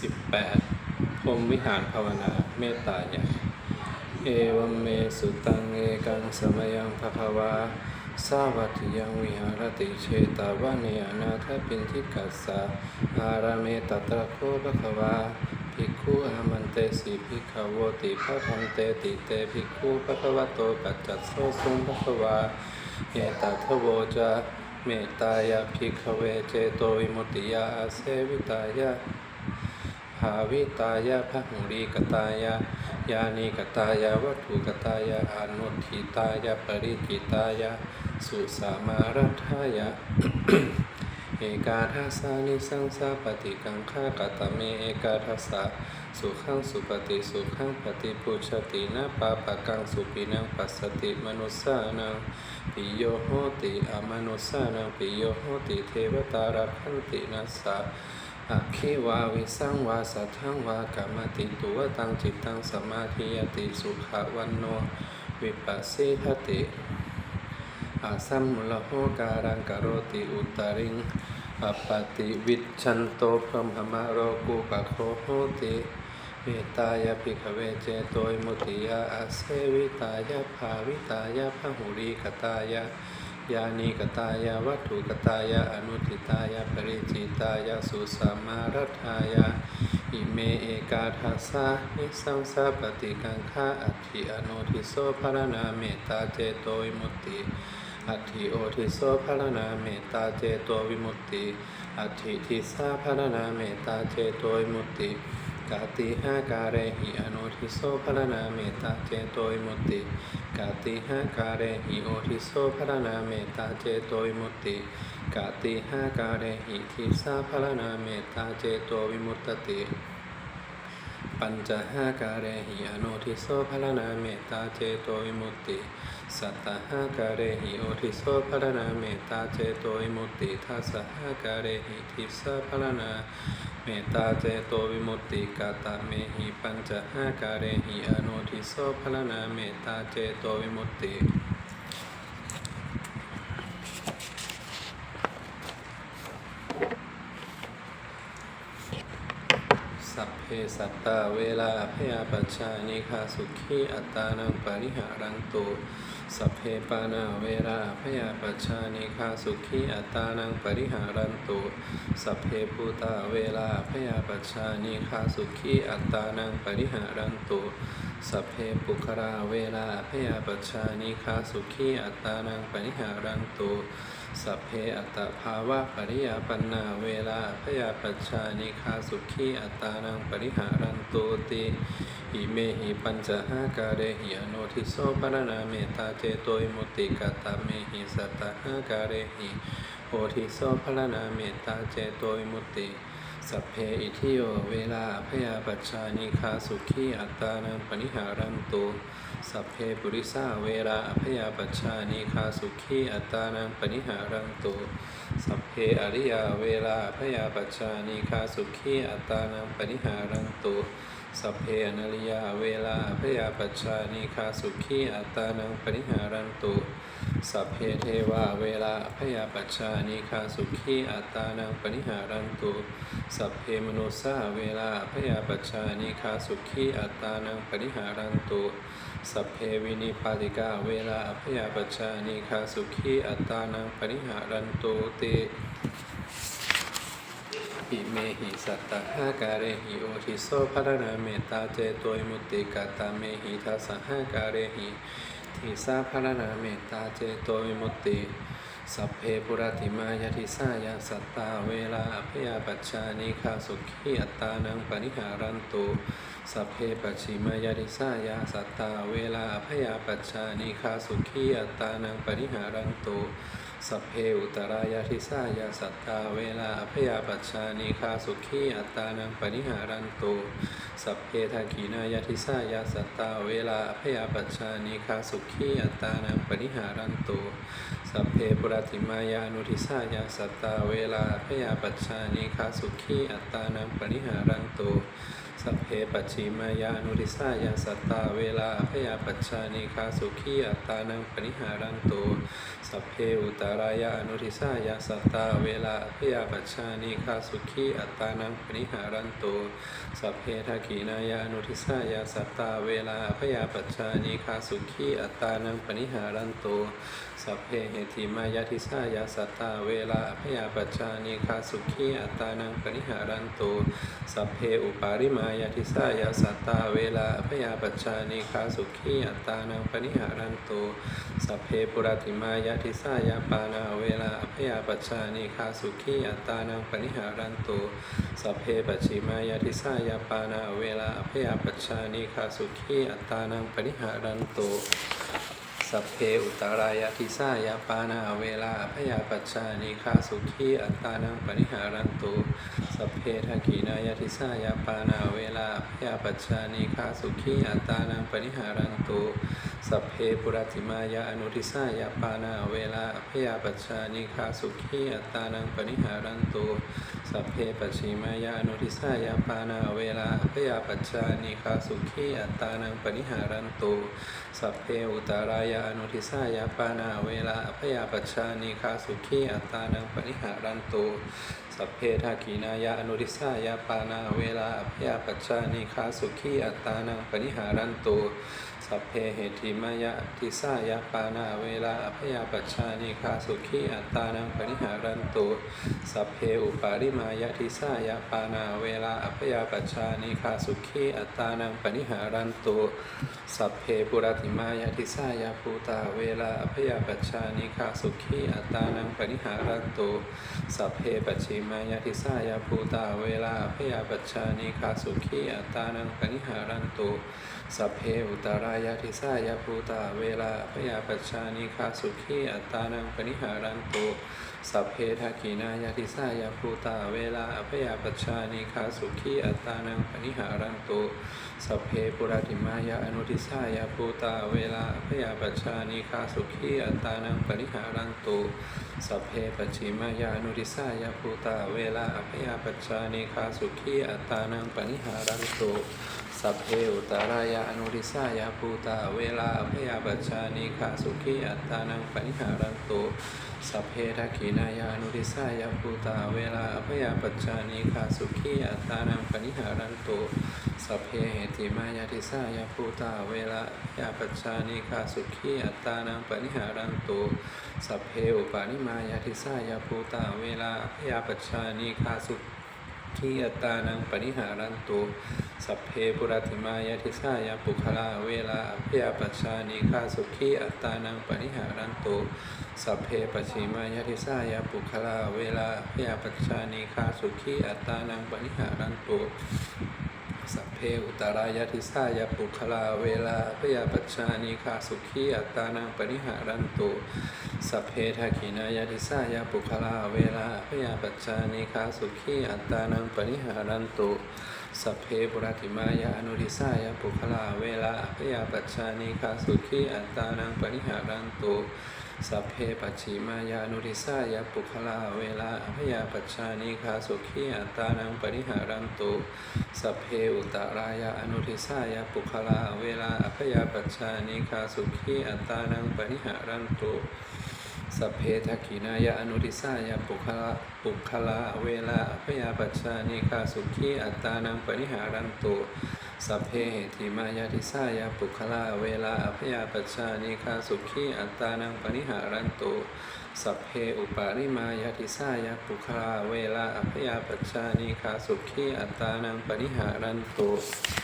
18พรหมวิหารภาวนาเมตตาญ่เอวัมเมสุตังเอกังสมยังภควาสาวัติยังวิหารติเชตาวะเนอนาถปินทิกัสสะอาราเมตตะโคภควาภิกขุอามันเตสีภิกขโวติพระทันเตติเตภิกขุภควโตปัจจัสโสสุงภควาเอตัทโวจาเมตตายาภิกขเวเจโตวิมุตติยาอาเสวิตายา ภาวิตายะพระหุรีกตายะยานิกตายะวัตถุกตายะอนุทิตายะปริกิตายะสุสามารัฐายะเอกาทัสสานิสังสาปฏิกังฆากตเมเอกาทัสสะสุขังสุปฏิสุขังปฏิปุชตินะปาปะกังสุปินังปัสสติมนุสานังปิโยโหติอมนุสานังปิโยโหติเทวตารัคันตินัสสะ อคิวาวิสังวาสัทธังวากรรมติตัวตังจิตตังสมาธิยติสุขวันโนวิปัสสิทติอาสัมมุลโหการังกโรติอุตริงอปปติวิชันโตพรมหมมโรกุปะโคโหติเมตตายาภิกขเวเจโตยมุติยาอาเสวิตายาภาวิตายาพหุรีกตายา ยานิกตายาวัตถุกตายาอนุทิตายาปริจิตายาสุสามารัฐายาอิเมเอกาทัสสะนิสังสาปฏิกังฆาอัติอโนทิโสภารนาเมตตาเจโตวิมุตติอัติโอทิโสภารนาเมตตาเจโตวิมุตติอัติทิสาภารนาเมตตาเจโตวิมุตติ กาติหาการะหิอโนทิโสภรณาเมตตา เจโตวิมุตติกาติหาการะหิโอทิโสภรณาเมตตาเจโตวิมุตติกาติหาการะหิทิสาภรณาเมตตาเจโตวิมุตติปัญจหาการหิอโนทิโสภรณาเมตตาเจโตวิมุตติ สัตตหาการหิโอทิโสภรณาเมตตาเจโตวิมุตติทัสสหาการหิทิสาภรณาเมตตาเจโตวิมุตติกาตาเมหิปัญจหาการะหิอโนทิโสพลนาเมตตาเจโตวิมุตติ สัตตาเวลาพยาปัชชานิคาสุขีอัตตานังปริหารังตุสัพเพปานาเวลาพยาปัชชานิคาสุขีอัตตานังปริหารันตุสัพเพภูตาเวลาพยาปัชชานิคาสุขีอัตตานังปริหารันตุสัพเพปุคราเวลาพยาปัชชานิคาสุขีอัตตานังปริหารันตุ สัพเพอัตตภาวะปริยาปันนาเวลาพยาปัชชานิคาสุขีอัตานังปริหารันตุติอิเมหิปัญจหาการเรหิอโนทิโสปรณาเมตตาเจโตยมุติกาตาเมหิสัตตหาการเรหิโอทิโสปรณาเมตตาเจโตยมุติ สัพเพอิทิโยเวลาพยาปัชชานิคาสุขีอัตตานังปนิหารันตุสัพเพปุริสาเวลาพยาปัชชานิคาสุขีอัตตานังปนิหารันตุสัพเพอริยาเวลาพยาปัชชานิคาสุขีอัตตานังปนิหารันตุสัพเพอนัลยาเวลาพยาปัชชานิคาสุขีอัตตานังปนิหารันตุ สัพเพเทวาเวลาพยาปัชชานิคาสุขีอัตตานังปนิหารันตุสัพเพมนุสสาเวลาพยาปัชชานิคาสุขีอัตตานังปนิหารันตุสัพเพวินิปาติกาเวลาพยาปัชชานิคาสุขีอัตตานังปนิหารันตุติอิเมหิสัตตหาการเรหิโอทิโสภรณาเมตตาเจโตยมุตติกาตาเมหิทัสสหาการเรหิ ทิสาภรณาเมตตาเจโตยมุตติ สัพเพปุรติมายทิสายาสัตตาเวลาอภยาปัชชานิคาสุขีอัตตานังปนิหารันตุสัพเพปัจฉิมายทิสายาสัตตาเวลาอภยาปัชชานิคาสุขีอัตตานังปนิหารันตุ สัพเพอุตรายาทิสายาสัตตาเวลาอภยาปัชชานิคาสุขีอัตตานังปนิหารันตุสัพเพทักขีนายาทิสายาสัตตาเวลาอภยาปัชชานิคาสุขีอัตตานังปนิหารันตุสัพเพปุรติมายานุทิสายาสัตตาเวลาอพยาปัชชานิคาสุขีอัตตานังปนิหารันตุ สัพเพปัจิมายานุริสายาสัตตาเวลาอภยาปัชชานิคาสุขีอัตตานังปนิหารันโตสัพเพอุตารายานุริสายาสัตตาเวลาอภยาปัชชานิคาสุขีอัตตานังปนิหารันโตสัพเพทักขีนายานุริสายาสัตตาเวลาอภยาปัชชานิคาสุขีอัตตานังปนิหารันโตสัพเพเหติมายาทิสายาสัตตาเวลาอภยาปัชชานิคาสุขีอัตตานังปนิหารันโตสัพเพอุปาริมายาทิสายาสัตตาเวลาอภยาปัชชานิคาสุขีอัตตานังปนิหารันตุสัพเพปุรติมายาทิสายาปานาเวลาอภยาปัชชานิคาสุขีอัตตานังปนิหารันตุสัพเพปัจฉิมายาทิสายาปานาเวลาอภยาปัชชานิคาสุขีอัตตานังปนิหารันตุ สัพเพอุตารายาทิสายาปานาเวลาอภยาปัชชานิคาสุขีอัตตานังปนิหารันโตสัพเพทักีนายาทิสายาปานาเวลาอภยาปัชชานิคาสุขีอัตตานังปนิหารันโตสัพเพปุรติมายาอนุทิสายาปานาเวลาอภยาปัชชานิคาสุขีอัตตานังปนิหารันโตสัพเพปัจฉิมายาอนุทิสายาปานาเวลาอภยาปัชชานิคาสุขีอัตตานังปนิหารันโตสัพเพอุตารายาอนุทิสายาปานาเวลาอภยาปัชชานิคาสุขีอัตตานังปนิหารันตุสัพเพทากีนายาอนุทิสายาปานาเวลาอภยาปัชชานิคาสุขีอัตตานังปนิหารันตุ สัพเพเหติมายะทิสายาปานาเวลาอภยาปัชานิคาสุขีอัตตานังปนิหารันโตสัพเพอุปาริมายะทิสายาปานาเวลาอภยาปัชานิคาสุขีอัตตานังปนิหารันโตสัพเพปุรติมายะทิสายาภูตาเวลาอภยาปัชานิคาสุขีอัตตานังปนิหารันโตสัพเพปัจฉิมายะทิสายาภูตาเวลาอภยาปัชานิคาสุขีอัตตานังปนิหารันโต สัพเพอุตารายาทิสายาภูตาเวลาพยาปัชชานิคาสุขีอัตตานังปนิหารันโต สัพเพทักีนายาทิสายาภูตาเวลาอภยาปัชานิคาสุขีอัตานังปนิหารันโตสัพเพปุราติมายาอนุทิสายาภูตาเวลาอภยาปัชานิคาสุขีอัตานังปนิหารันโตสัพเพปชิมายาอนุทิสายาภูตาเวลาอภยาปัชานิคาสุขีอัตานังปนิหารันโตสัพเพอุตารายาอนุริสายาภูตาเวลาอภยาปัชานิคาสุขีอัตานังปนิหารันโต สัพเพทักขีนายานุริสายาภูตาเวลาอภยาปัจจานิคาสุขีอัตานังปนิหารันโตสัพเพเหติมายาทิสายาภูตาเวลาอภยาปัจจานิคาสุขีอัตานังปนิหารันโตสัพเพอุปาณิมายาทิสายาภูตาเวลาอภยาปัจจานิคาสุข อัตตานังปนิหารันโตสัพเพปุรติมายาทิสายาปุคลาเวลาอภยาปัชานิฆาสุขีอัตตานังปนิหารันโตสัพเพปชิมายาทิสายาปุคลาเวลาอภยาปัชานิฆาสุขีอัตตานังปนิหารันโต สัพเพอุตารายาทิสายาปุคลาเวลาอภยาปัชชานิคาสุขีอัตตานังปนิหารันโตสัพเพทักขินายาทิสายาปุคลาเวลาอภยาปัชชานิคาสุขีอัตตานังปนิหารันโตสัพเพปุรติมายาอนุริสายาปุคลาเวลาอภยาปัชชานิคาสุขีอัตตานังปนิหารันโต สัพเพปัจฉิมายานุริสายาปุคลาเวลาอภยาปัชชานิคาสุขีอัตานังปนิหารันโตสัพเพอุตารายาอนุริสายาปุคลาเวลาอภยาปัชชานิคาสุขีอัตานังปนิหารันโต สัพเพทักขินายาอนุริสายาปุคละปุคละเวลาอภยาปัชชานิคาสุขีอัตตานังปนิหารันโตสัพเพเหติมายาทิสายาปุคละเวลาอภยาปัชชานิคาสุขีอัตตานังปนิหารันโตสัพเพอุปาริมายาทิสายาปุคละเวลาอภยาปัชชานิคาสุขีอัตตานังปนิหารันโตสัพ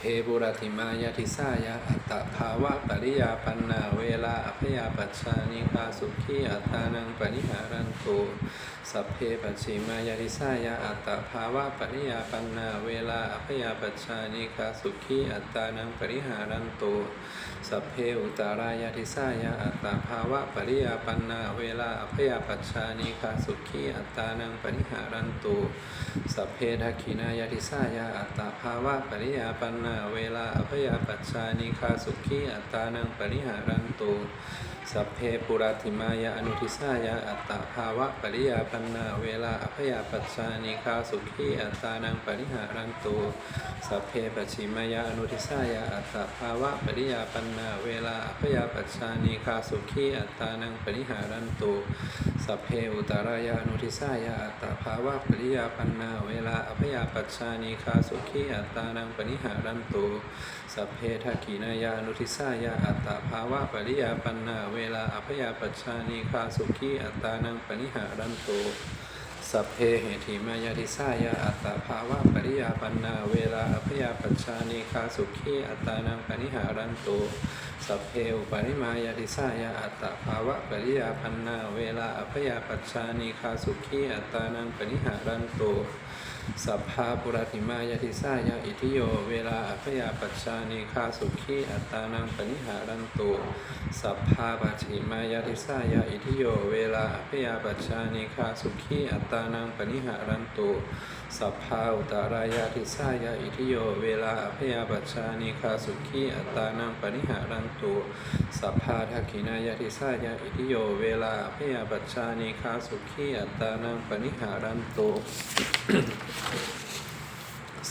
เพบุรติมายาทิสายาอัตตภาวะปริยาปันนาเวลาอภยาปัชชานิคาสุขีอัตตานังปริหารันโตสัพเพปัจฉิมายาทิสายาอัตตภาวะปริยาปันนาเวลาอภยาปัชชานิคาสุขีอัตตานังปริหารันโตสัพเพอุตารายาทิสายาอัตตาภาวะปริยาปันนาเวลาอภยาปัชชานิคาสุขีอัตตานังปริหารันโตสัพเพทักขินายาทิสายาอัตตาภาวะปริยาปันนาเวลาอภยาปัชชานิคาสุขีอัตตานังปริหารันตุสัพเพปุราติมายาอนุทิสายาอัตตาภาวะปริยาปันนาเวลาอภยาปัชชานิคาสุขีอัตตานังปริหารันตุสัพเพปชิมายาอนุทิสายาอัตตาภาวะปริยาปันนาเวลาอภยาปัชชานิคาสุขีอัตตานังปริหารันตุสัพเพอุตารายาอนุทิสายาอัตตาภาวะปริยาปันนาเวลาอภยาปัชชานิคาสุขีอัตตานังปริหารันตุสัพเพทักขีนายาอนุทิสายาอัตตาภาวะปริยาปันนาเวลาอภยาปัชชานิคาสุขีอัตตานังปริหารันตุ สัพเพเหติมายาติสายาอัตตาภาวะปริยาปันนาเวลาอภยาปัญชานิคาสุขีอัตตานังปริหารันตุสัพเพอุปริมายาติสายาอัตตาภาวะปริยาปันนาเวลาอภยาปัญชานิคาสุขีอัตตานังปริหารันตุ สัพพาปุรติมายาทิสายาอิทิโย เวลาอภยาปัชชานิคาสุขีอัตตานังปนิหารันตุสัพพาปัจฉิมายาทิสายาอิทิโย เวลาอภยาปัชชานิคาสุขีอัตตานังปนิหารันตุ สัพพาอุตารายาทิสายาอิทิโย เวลาอภยาปัชชานิคาสุขีอัตานังปริหารันตุสัพพาทักขินายาทิสายาอิทิโย เวลาอภยาปัชชานิคาสุขีอัตานังปริหารันตุ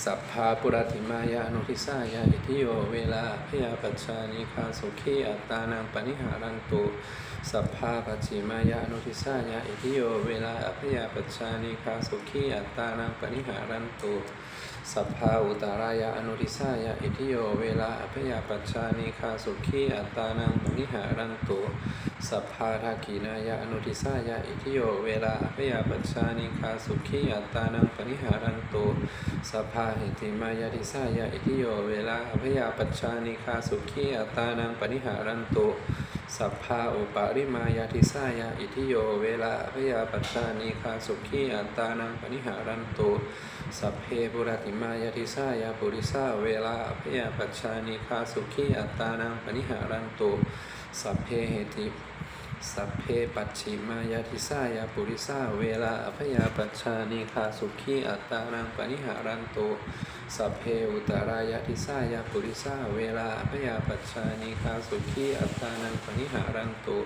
สัพพาปุรติมายานุทิสายาอิทิโย เวลาพยาปัชชานิคาสุขีอัตตานังปนิหารันตุ สัพพาปัจฉิมายานุทิสายาอิทิโย เวลาพยาปัชชานิคาสุขีอัตตานังปนิหารันตุสัพพาอุตารายาอนุทิสายาอิทิโย เวลาพยาปัชชานิคาสุขีอัตตานังปนิหารันตุสัพพาทักีนายาอนุทิสายาอิทิโย เวลาพยาปัชชานิคาสุขีอัตตานังปนิหารันตุสัพพาหิติมายาทิสายาอิทิโย เวลาอภยาปัชชานิคาสุขีอัตตานังปนิหารันตุ สัพพาอุปาริมายาทิสายาอิทิโย เวลาอภยาปัชชานิคาสุขีอัตตานังปนิหารันตุสัพเพปุรติมายาทิสายาปุริสาเวลาอภยาปัชชานิคาสุขีอัตตานังปนิหารันตุสัพเพเหติสัพเพปัจฉิมายาทิสายาปุริสาเวลาอภยาปัชชานิคาสุขีอัตตานังปนิหารันตุ สัพเพอุตารายาทิสายาปุริสาเวลาอภยาปัชชานิคาสุขีอัตตานังปนิหารันตุ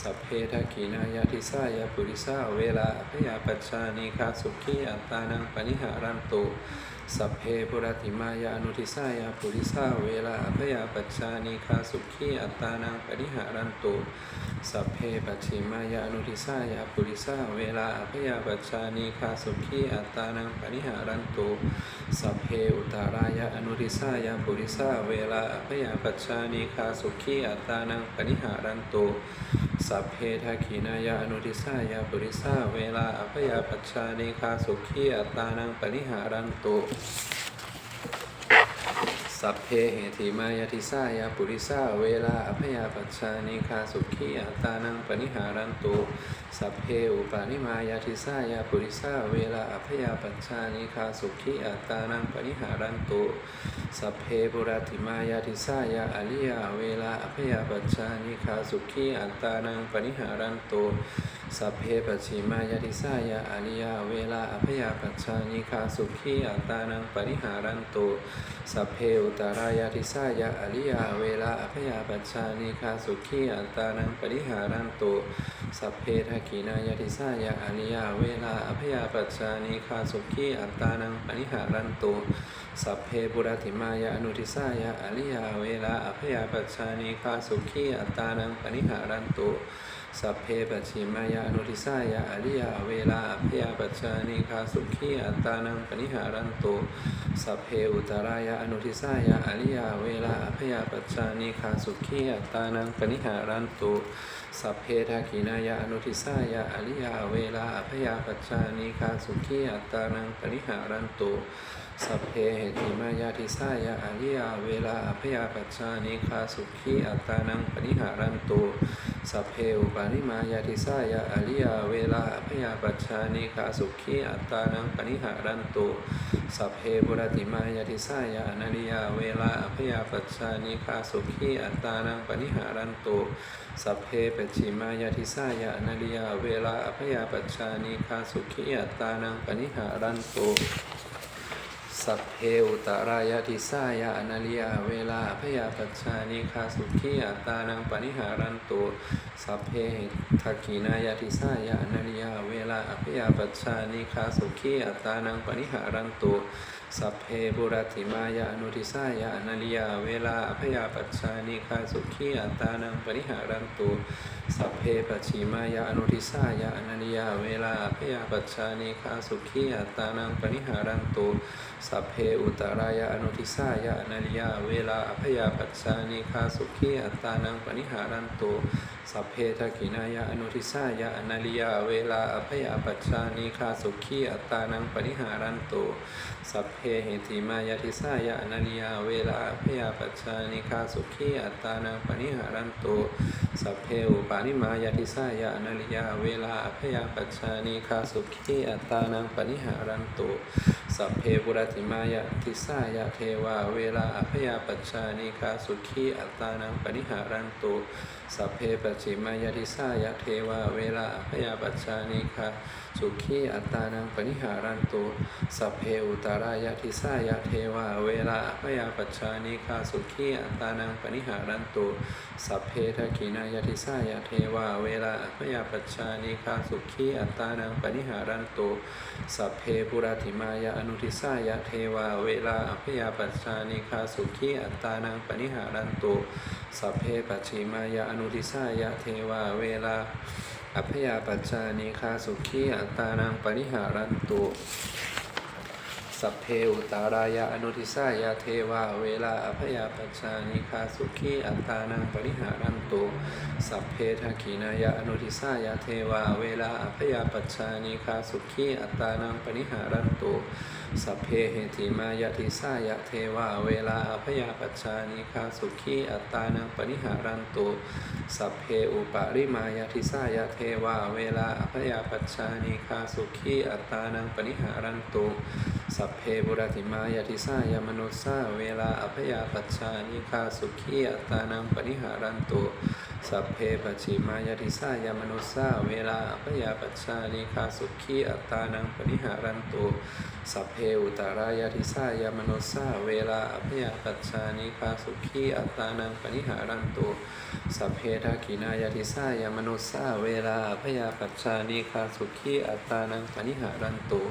สัพเพทักขินายาทิสายาปุริสาเวลาอภยาปัชชานิคาสุขีอัตตานังปนิหารันตุสัพเพปุรติมายานุทิสายาปุริสาเวลาอภยาปัชชานิคาสุขีอัตตานังปนิหารันตุสัพเพปัจฉิมายานุทิสายาปุริสาเวลาอภยาปัชชานิคาสุขีอัตตานังปนิหารันตุสัพเพอุตารายาอนุริสายาปุริสาเวลาอภยาปัชชานิคาสุขีอัตานังปนิหารันโตสัพเพทักขินายาอนุริสายาปุริสาเวลาอภยาปัชชานิคาสุขีอัตานังปนิหารันโต สัพเพเหติมายาทิสายาปุริสาเวลาอภยาปัชชานิคาสุขีอัตานังปนิหารันตุสัพเพอุปานิมายาทิสายาปุริสาเวลาอภยาปัชชานิคาสุขีอัตานังปนิหารันตุสัพเพปุรติมายาทิสายาอริยาเวลาอภยาปัชชานิคาสุขีอัตานังปนิหารันตุสัพเพปัจฉิมายาทิสายาอริยาเวลาอภยาปัชชานิคาสุขีอัตานังปนิหารันตุสัพเพตารายาทิสายาอริยาเวลาอภยาปัชชานิคาสุขีอัตานังปนิหารันตุสัพเพทกีนายาทิสายาอริยาเวลาอภยาปัชชานิคาสุขีอัตานังปนิหารันตุสัพเพปุรติมายาอนุทิสายาอริยาเวลาอภยาปัชชานิคาสุขีอัตานังปนิหารันตุ สัพเพปัจฉิมายาอนุทิสายาอริยาเวลาพยาปัชชานิคาสุขีอัตตานังปนิหารันตุสัพเพอุตารายาอนุทิสายาอริยาเวลาพยาปัชชานิคาสุขีอัตตานังปนิหารันตุ สัพเพทักขินายาอนุทิสายาอริยาเวลาอภยาปัชชานิคาสุขีอัตตานังปนิหารันตุสัพเพเหติมายาทิสายาอริยาเวลาอภยาปัชชานิคาสุขีอัตตานังปนิหารันตุสัพเพอุปาริมายาทิสายาอริยาเวลาอภยาปัชชานิคาสุขีอัตตานังปนิหารันตุสัพเพบุรติมายาทิสายาอนาริยาเวลาอภยาปัชชานิคาสุขีอัตตานังปนิหารันตุสัพเพปจฉิมายาทิสายาอนาริยาเวลาอภยาปัชชานิคาสุขีอัตานังปนิหารันโตสัพเพอุตรายติสายะนาลิยาเวลาพยาปัจจานิคาสุขีอัตานังปณิหารันตุสัพเพทักขินายติสายะนาลิยาเวลาพยาปัจจานิคาสุขีอัตตานังปณิหารันตุ สัพเพบุรติมายาอนุทิสายะอนาลิยา เวลาพยาปัจจานิคาสุขีอัตานังปณิหารันตุสัพเพปัจฉิมายาอนุทิสายะอนาลิยา เวลาพยาปัจจานิคาสุขีอัตานังปณิหารันตุสัพเพอุตรายะอนุทิสายะอนาลิยา เวลาอภยาปัจจานิคาสุขีอัตานังปณิหารันตุ สัพเพทกินายะอนุทิสายะอนาลิยาเวลาอภยาปัจจานิคาสุขีอัตตานังปณิหารันตุสัพเพเหติมายาทิสายะอนาลิยาเวลาอภยาปัจจานิคาสุขีอัตตานังปณิหารันตุสัพเพอุปานิมายาทิสายะอนาลิยาเวลาอภยาปัจจานิคาสุขีอัตตานังปณิหารันตุสัพเพบุรติมายะทิสายะเทวาเวลาอภยาปัจจานิคาสุขีอัตตานังปณิหารันตุสัพเพปจฉิมายาติสายะเทวาเวลาพยาปัจจานิคา สุขีอัตตานังปณิหารันตุสัพเพอุตรายะทิสายะเทวาเวลาอภยาปัจจานิคาสุขีอัตตานังปณิหารันตุสัพเพทกินายะทิสายะเทวาเวลาอภยาปัจจานิคาสุขีอัตตานังปณิหารันตุสัพเพปุราธิมายะอนุทิสายะเทวาเวลาอภยาปัจจานิคาสุขีอัตตานังปณิหารันตุสัพเพปัจฉิมายะอนุทิสายะเทวาเวลา อภยาปัจจานิคาสุขีอัตตานังปริหารันตุ สัพเพอุตารายะอนุทิสายะเทวาเวลาอภยาปัจจานิคาสุขีอัตตานังปณิหารันตุสัพเพทักขินายะอนุทิสายะเทวาเวลาอภยาปัจจานิคาสุขีอัตตานังปณิหารันตุสัพเพเหติมายะทิสายะเทวาเวลาอภยาปัจจานิคาสุขีอัตตานังปณิหารันตุสัพเพอุปาริมายะทิสายะเทวาเวลาอภยาปัจจานิคาสุขีอัตตานังปณิหารันตุ สัพเพบุรติมายะทิสายะมนุสาเวลาอภยาปัชานิคาสุขีอัตานังปนิหารันตุ สัพเพปัจฉิมายะทิสายะมนุสาเวลาอภยาปัจจานิคาสุขีอัตตานังปณิหารันตุสัพเพอุตารายาทิสายามโนสาเวลาอภยาปัจจานิคาสุขีอัตตานังปณิหารันตุสัพเพทักินายาทิสายามโนสาเวลาอภยาปัจจานิคาสุขีอัตตานังปณิหารันตุ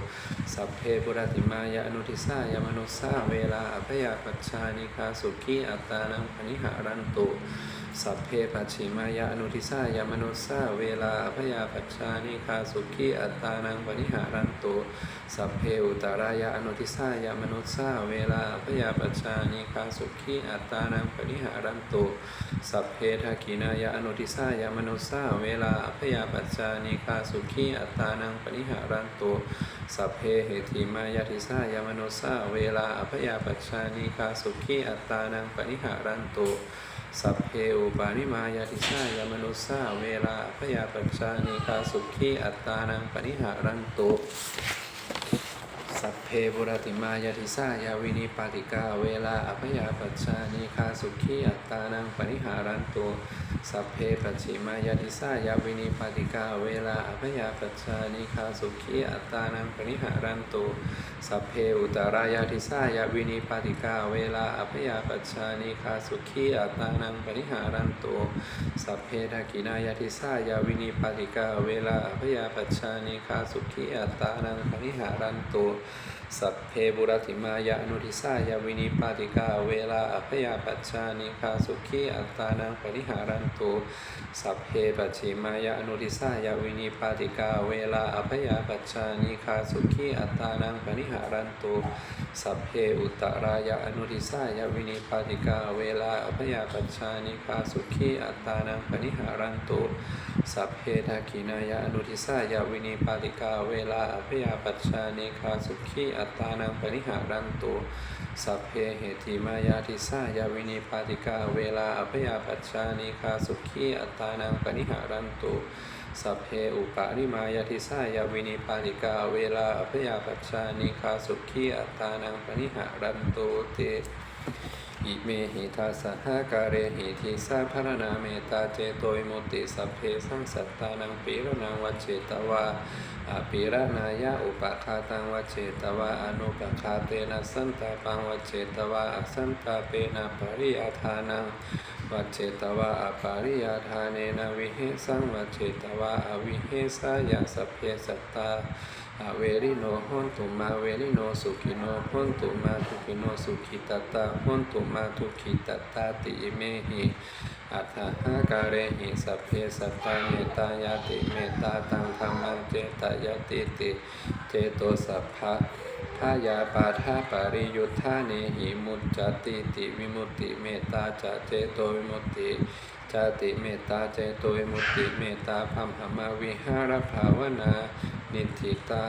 สัพเพปุรติมายานุทิสายามโนสาเวลาอภยาปัจจานิคาสุขีอัตตานังปณิหารันตุ สัพเพปัจฉิมายาอนุทิสายามโนสาเวลาอภยาปัจจานิคาสุขีอัตตานังปณิหารันตุสัพเพอุตารายะอนุทิสายามนุสสาเวลาพยาปัจจานิคาสุขีอัตตานังปริหารันตุสัพเพทักินายะอนุทิสายามนุสสาเวลาพยาปัจจานิคาสุขีอัตตานังปริหารันตุสัพเพเหติมายาทิสายามนุสสาเวลาพยาปัจจานิคาสุขีอัตตานังปริหารันตุ สัพเพอุปาณิมายาติสายามนุสาเวลาพยาปัจจานิคาสุขีอัตตานังปณิหารันตุสัพเพบุรติมายาติสายาวินิปาติกาเวลาอภยาปัจจานิคาสุขีอัตตานังปณิหารันตุ สัพเพปัจฉิมายาทิสายาวินิปาติกาเวลาอภยาปัจจานิคาสุขีอัตตานังปณิหารันตุสัพเพอุตรายาทิสายาวินิปาติกาเวลาอภยาปัจจานิคาสุขีอัตตานังปณิหารันตุสัพเพทักินายาทิสายาวินิปาติกาเวลาอภยาปัจจานิคาสุขีอัตตานังปณิหารันตุสัพเพบุรติมายาอนุทิสายาวินิปาติกาเวลาอภยาปัจจานิคาสุขีอัตตานังปริหารันตุสัพเพปัจิมายาอนุทิสายาวินิปาติกาเวลาอภยาปัจจานิคาสุขีอัตตานังปริหารันตุสัพเพอุตตรายาอนุทิสายาวินิปาติกาเวลาอภยาปัจจานิคาสุขีอัตตานังปริหารันตุสัพเพทักินายาอนุทิสายาวินิปาติกาเวลาอภยาปัจจานิคาสุขีอัตตานังปริหารันตุสัพเพเหติมายาทิสายาวินิปาติกาเวลาอภยาปัจจานิคาสุขีอัตตานังปนิหารันตุสัพเพอุปาริมายาทิสายาวินิปานิกาเวลาอภยาปัจชานิคาสุขีอัตตานังปนิหารันตุเตอิเมหิทัสสะการเหิทิสาพรนาเมตตาเจโตยมุตติสัพเพสังสัตตานังปีรนังวัจเจตวา อาปีรนายะอุปคาตังวัจเจตวาอนุปคาเตนะสันตาปังวัจเจตวาอสันตาเปนะปริยทานังวัจเจตวาอปาริยาทาเนนะวิเหสังวัจเจตวาอวิเหสายาสพเพสัตตาอเวริโนหนตุมาเวริโนสุขิโนหนตุมาทุกิโนสุขิตตาหนตุมาทุกิตตาติเมหิ อัฏฐหาการหิสัพเพสัตตาเมตตายาติเมตตาตังธรรมังเจตายติติเจโตสัพพะพายาปาทาปาริยุทธาเนหิมุจจติติวิมุตติเมตตาจเจโตวิมุตติจติเมตตาเจโตวิมุตติเมตตาพัมหมาวิหารภาวนา นิทิตา